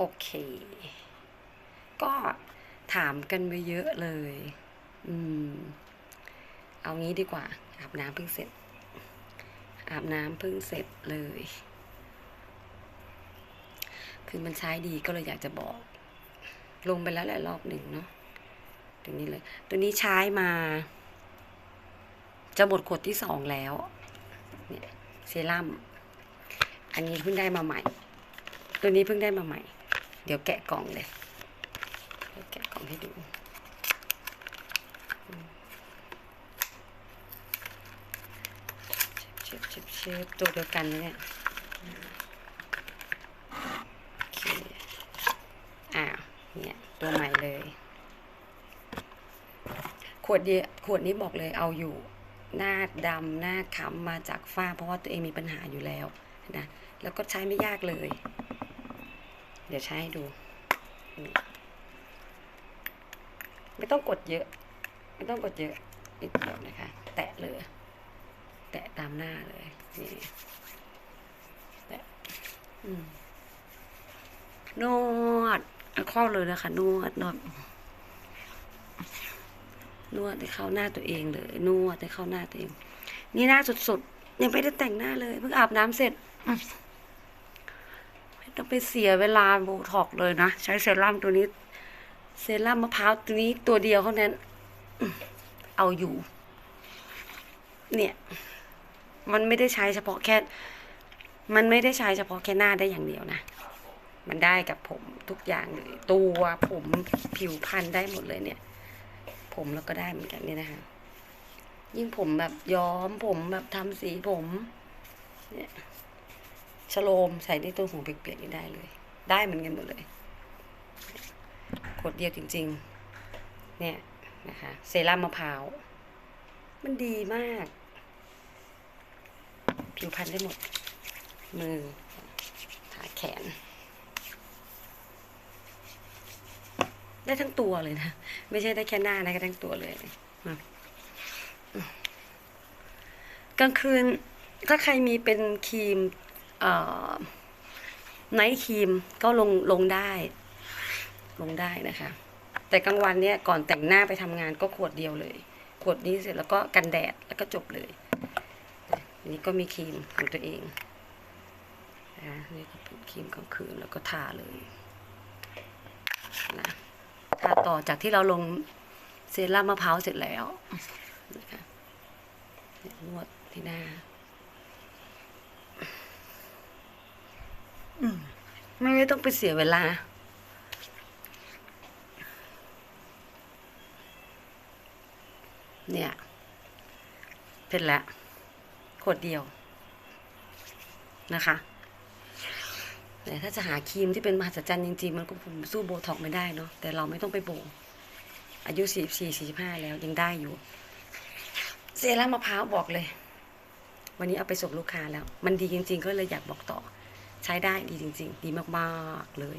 โอเค ก็ถามกันไปเยอะเลย อืม เอางี้ดีกว่า อาบน้ำเพิ่งเสร็จ อาบน้ำเพิ่งเสร็จเลย คือมันใช้ดีก็เลยอยากจะบอก ลงไปแล้วแหละรอบหนึ่งเนาะตัวนี้เลย ตัวนี้ใช้มา จะหมดขวดที่สองแล้ว เนี่ยเซรั่ม อันนี้เพิ่งได้มาใหม่ ตัวนี้เพิ่งได้มาใหม่ เดี๋ยวแกะกล่องเลยแกะกล่องให้ดู เชฟเชฟเชฟตัวเดียวกันเลยเนี่ยโอเคอ่าเนี่ยตัวใหม่เลย ขวดเดียวขวดนี้บอกเลยเอาอยู่หน้าดำหน้าขำมาจากฝ้า เพราะว่าตัวเองมีปัญหาอยู่แล้วนะ แล้วก็ใช้ไม่ยากเลย เดี๋ยวใช้ให้ดู ไม่ต้องกดเยอะ ไม่ต้องกดเยอะนิดเดียวนะคะ แตะเลย แตะตามหน้าเลยนี่แตะนวดเข้าเลยนะคะนวดนวดนวดให้เข้าหน้าตัวเองเลยนวดให้เข้าหน้าตัวเอง นี่หน้าสดๆยังไม่ได้แต่งหน้าเลยเพิ่งอาบน้ำเสร็จ ต้องไปเสียเวลาโบท็อกเลยนะ ใช้เซรั่มตัวนี้ เซรั่มมะพร้าวตัวนี้ตัวเดียวเท่านั้น เอาอยู่ เนี่ย มันไม่ได้ใช้เฉพาะแค่ มันไม่ได้ใช้เฉพาะแค่หน้าได้อย่างเดียวนะ มันได้กับผมทุกอย่างเลยตัวผมผิวพรรณได้หมดเลยเนี่ย ผมแล้วก็ได้เหมือนกันเนี่ยนะคะยิ่งผมแบบย้อมผมแบบทำสีผม เนี่ย ชโลมใส่ในตัวหูเปียกๆนี่ได้เลย ได้เหมือนกันหมดเลยขวดเดียวจริง ๆ เนี่ยนะคะเซรั่มมะพร้าว มันดีมาก ผิวพรรณได้หมด มือขาแขน ได้ทั้งตัวเลยนะ ไม่ใช่ได้แค่หน้านะก็ทั้งตัวเลยกลางคืนถ้าใครมีเป็นครีม ไนท์ครีมก็ลงลงได้ ลงได้นะคะ แต่กลางวันเนี่ยก่อนแต่งหน้าไปทำงานก็ขวดเดียวเลย ขวดนี้เสร็จแล้วก็กันแดดแล้วก็จบเลยอันนี้ก็มีครีมของตัวเองนะนี่ก็เป็นครีมกลางคืนแล้วก็ทาเลยนะทาต่อจากที่เราลงเซรั่มมะพร้าวเสร็จแล้วนะคะนวดที่หน้า ม่ไม่ต้องไปเสียเวลา เนี่ยเสร็จแล้วขวดเดียวนะคะแต่ถ้าจะหาครีมที่เป็นมหัศจรรย์จริงๆ มันก็สู้โบท็อกไม่ได้เนาะแต่เราไม่ต้องไปโบ อายุสี่สี่สี่ห้าแล้วยังได้อยู่ เซรั่มมะพร้าวบอกเลย วันนี้เอาไปส่งลูกค้าแล้ว มันดีจริง ๆ ก็เลยอยากบอกต่อ ใช้ได้ดีจริง ๆ ดีมากๆเลย